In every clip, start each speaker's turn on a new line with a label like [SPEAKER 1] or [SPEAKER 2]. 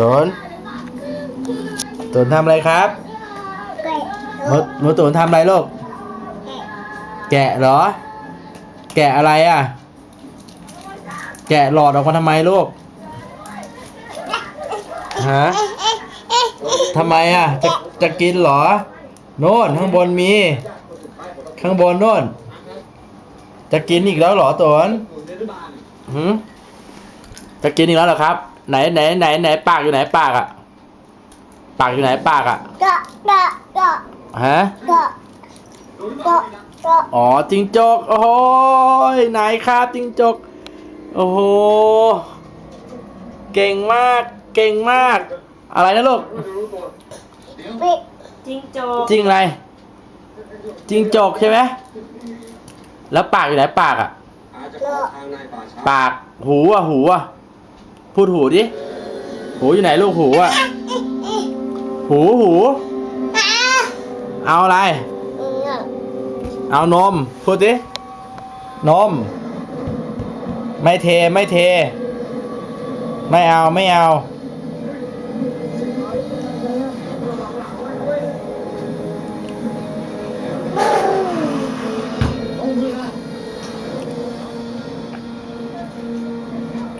[SPEAKER 1] ตุนตุนทำอะไรครับ
[SPEAKER 2] เกะ
[SPEAKER 1] หนูหนูตุนทำอะไรลูกแกะเหรอ แกะอะไรอะ แกะหลอดออกมาทำไมลูกฮะทำไมอะ จะจะกินเหรอ โน่นข้างบนมี ข้างบนโน่น จะกินอีกแล้วเหรอตนหืมจะกินอีกแล้วเหรอครับ ไหนไหนไหนไหนปากอยู่ไหนปากอะปากอยู่ไหนปากอะ
[SPEAKER 2] เกะเกะเกะ
[SPEAKER 1] ฮะ
[SPEAKER 2] เกะเกะเกะ
[SPEAKER 1] อ๋อจิงจกโอ้โหไหนครับจิงจกโอ้โหเก่งมากเก่งมาก อะไรนะลูก
[SPEAKER 2] ปิด
[SPEAKER 3] จริงโจก
[SPEAKER 1] จริงอะไรจริงจกใช่ไหมแล้วปากอยู่ไหนปากอะ
[SPEAKER 2] เกะ
[SPEAKER 1] ปากหูอะหูอะ พูดหูดิ หูอยู่ไหนลูกหูอะ หูหู เอาอะไร
[SPEAKER 2] เอา
[SPEAKER 1] นม พูดดิ นม ไม่เทไม่เท ไม่เอาไม่เอา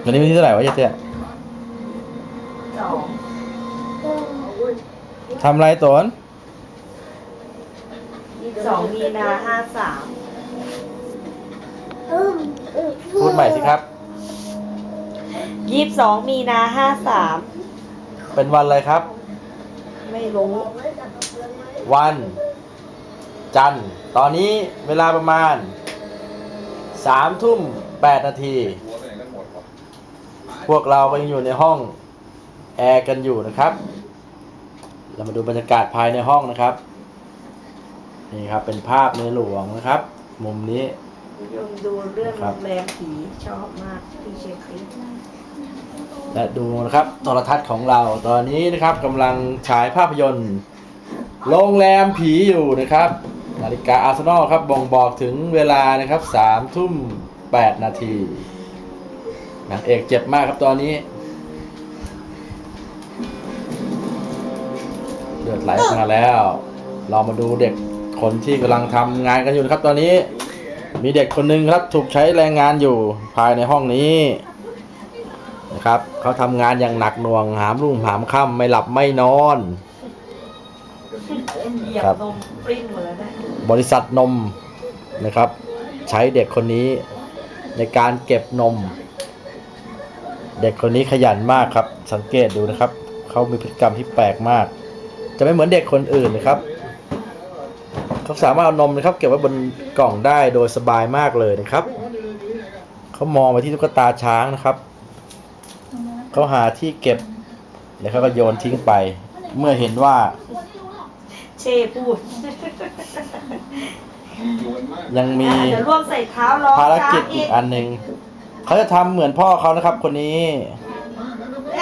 [SPEAKER 1] ตอนนี้วันที่เท่าไหร่วะเจ๊เจ๊
[SPEAKER 3] สอง
[SPEAKER 1] ทำอะไรตน
[SPEAKER 3] สองมีนาห้าสาม
[SPEAKER 2] อืมอืม
[SPEAKER 1] พูดใหม่สิครับ
[SPEAKER 3] ยี่สิบสองมีนาห้าสาม
[SPEAKER 1] เป็นวันอะไรครับ
[SPEAKER 3] ไม่รู้
[SPEAKER 1] วัน จันทร์ตอนนี้เวลาประมาณสามทุ่มแปดนาที พวกเราก็ยังอยู่ในห้องแอร์กันอยู่นะครับ เรามาดูบรรยากาศภายในห้องนะครับ นี่ครับเป็นภาพในหลวงนะครับ มุมนี้
[SPEAKER 3] ยมดูเรื่อง
[SPEAKER 1] ครับ
[SPEAKER 3] โรงแรมผีชอบมากที่เชียงคาน
[SPEAKER 1] และดูนะครับโทรทัศน์ของเราตอนนี้นะครับกำลังฉายภาพยนตร์ โรงแรมผีอยู่นะครับ นาฬิกาอาร์เซนอลครับบ่งบอกถึงเวลานะครับสามทุ่มแปดนาที นางเอกเจ็บมากครับตอนนี้เลือดไหลออกมาแล้ว เรามาดูเด็กคนที่กำลังทำงานกันอยู่นะครับ ตอนนี้มีเด็กคนหนึ่งครับถูกใช้แรงงานอยู่ภายในห้องนี้นะครับเขาทำงานอย่างหนักหน่วงหามรุ่งหามค่ำไม่หลับไม่นอน
[SPEAKER 3] เหยียบ
[SPEAKER 1] ครับ
[SPEAKER 3] นมปริ้นหมดแล้วนะ
[SPEAKER 1] บริษัทนมนะครับ ใช้เด็กคนนี้ในการเก็บนม เด็กคนนี้ขยันมากครับ สังเกตดูนะครับ เขามีพฤติกรรมที่แปลกมาก จะไม่เหมือนเด็กคนอื่นนะครับ เขาสามารถเอานมนะครับ เก็บไว้บนกล่องได้โดยสบายมากเลยนะครับ เขามองไปที่ตุ๊กตาช้างนะครับ เขาหาที่เก็บแล้วเขาก็โยนทิ้งไป เมื่อเห็นว่า
[SPEAKER 3] เช่พูด
[SPEAKER 1] ยังมี
[SPEAKER 3] อะเดี๋ยวร่วมใส่เท้าร้อง
[SPEAKER 1] ภาร
[SPEAKER 3] ช้า
[SPEAKER 1] กิจอีกอันหนึ่ง เขาจะทำเหมือนพ่อเขานะครับ คนนี้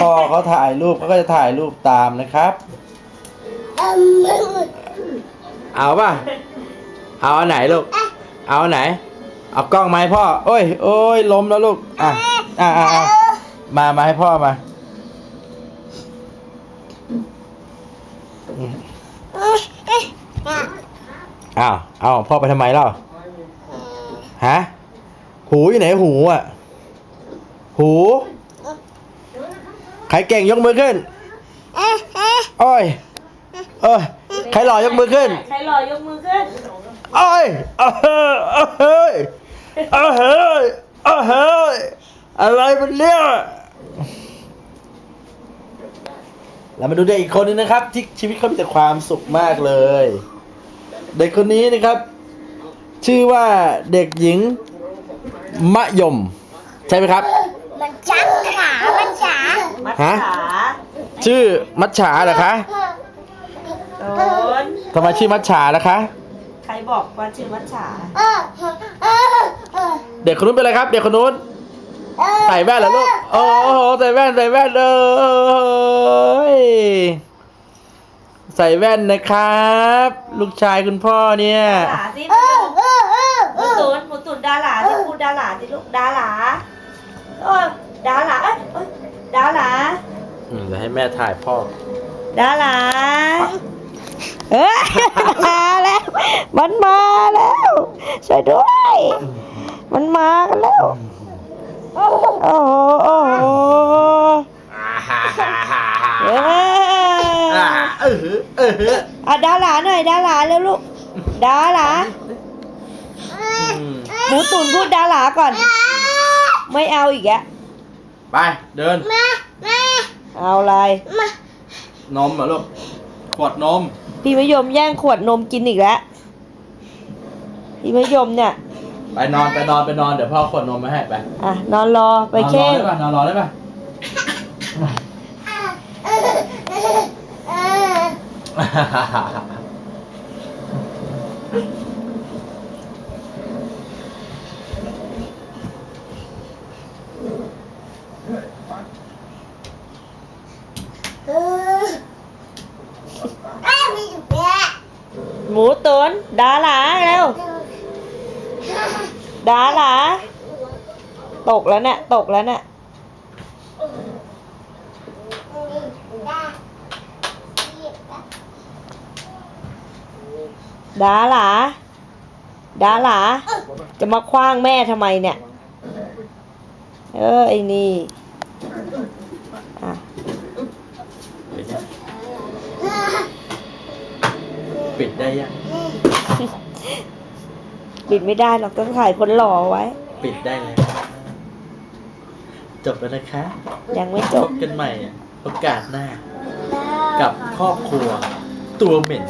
[SPEAKER 1] พ่อเขาถ่ายรูปเขาก็จะถ่ายรูปตามนะครับเอาป่ะเอาอันไหนลูก เอาอันไหน เอากล้องมาให้พ่อ โอ้ยโอ้ยล้มแล้วลูกอะอะ อะอะมามาให้พ่อมาอ้าว เอาพ่อไปทำไมเล่า ฮะ หูอยู่ไหนหูอะ หู ใครเก่งยกมือขึ้นโอ้ยเออใครหล่อยกมือขึ้น
[SPEAKER 3] ใครหล่อยกมือขึ้น
[SPEAKER 1] โอ้ยเออเฮ้ยเออเฮ้ยเออเฮ้ยอะไรมันเนี่ยเรามาดูเด็กอีกคนนึงนะครับ ที่ชีวิตเขามีแต่ความสุขมากเลย เด็กคนนี้นะครับ ชื่อว่าเด็กหญิงมะยม ใช่ไหมครับ
[SPEAKER 2] มัน จังขามันจ๋า
[SPEAKER 3] มัด
[SPEAKER 1] ฮะ
[SPEAKER 3] ขา
[SPEAKER 1] ชื่อมัชฉาเหรอคะ
[SPEAKER 3] โดน
[SPEAKER 1] ทำไมชื่อมัชฉาล่ะคะ
[SPEAKER 3] ใครบอกว่าชื่อมัดฉา
[SPEAKER 2] เออเออเออ
[SPEAKER 1] เด็กคนนู้นเป็นอะไรครับ เด็กคนนู้น
[SPEAKER 2] เออ
[SPEAKER 1] ใส่แว่นเหรอลูกโอ้โหใส่แว่นใส่แว่นเลยใส่แว่นนะครับ ลูกชายคุณพ่อเนี่ย
[SPEAKER 3] ดาหลาสิ
[SPEAKER 2] เออเออเออ
[SPEAKER 3] หมูตุนหมูตุนดาหลาที่พูดดาหลาที่ลูกดาหลาเออดาหลาเอ้ยเอ้ยดาหลา
[SPEAKER 1] แม่ถ่ายพ่อ
[SPEAKER 3] ดาราเอ้ยมาแล้ว มันมาแล้วช่วยด้วย มันมากันแล้ว โอ้โหโอ้โหเออ
[SPEAKER 1] เออเออ
[SPEAKER 3] อะดาราหน่อยดาราเร็วลูกดาราหมูตุ๋นพูดดาราก่อน ไม่เอาอีกอะ
[SPEAKER 1] ไปเดิน
[SPEAKER 2] มามา
[SPEAKER 3] เอาอะไร
[SPEAKER 2] มาน
[SPEAKER 1] มเหรอลูกขวดนม
[SPEAKER 3] พี่มะยมแย่งขวดนมกินอีกแล้ว พี่มะยมเนี่ย
[SPEAKER 1] ไปนอนไปนอนไปนอนเดี๋ยวพ่อขวดนมมาให้ไป
[SPEAKER 3] อะ นอนรอไปเค้ง
[SPEAKER 1] นอนรอได้ป่ะนอนรอได้ป่ะ
[SPEAKER 2] เออเออเออเออไอ้มีอยู่แค่
[SPEAKER 3] หมูตุ๋นดาราเร็วดาราตกแล้วเนี่ยตกแล้วเนี่ยดาราดาราจะมาคว้างแม่ทำไมเนี่ย เออไอ้นี่อะ
[SPEAKER 1] ปิดได้ยัง
[SPEAKER 3] ปิดไม่ได้หรอกต้องถ่ายคนหล่อไว้
[SPEAKER 1] ปิดได้แล้ว จบแล้วนะคะ
[SPEAKER 3] ยังไม่จ
[SPEAKER 1] พ
[SPEAKER 3] บ
[SPEAKER 1] บกันใหม่โอกาสหน้า กับครอบครัว ตัวเหม็น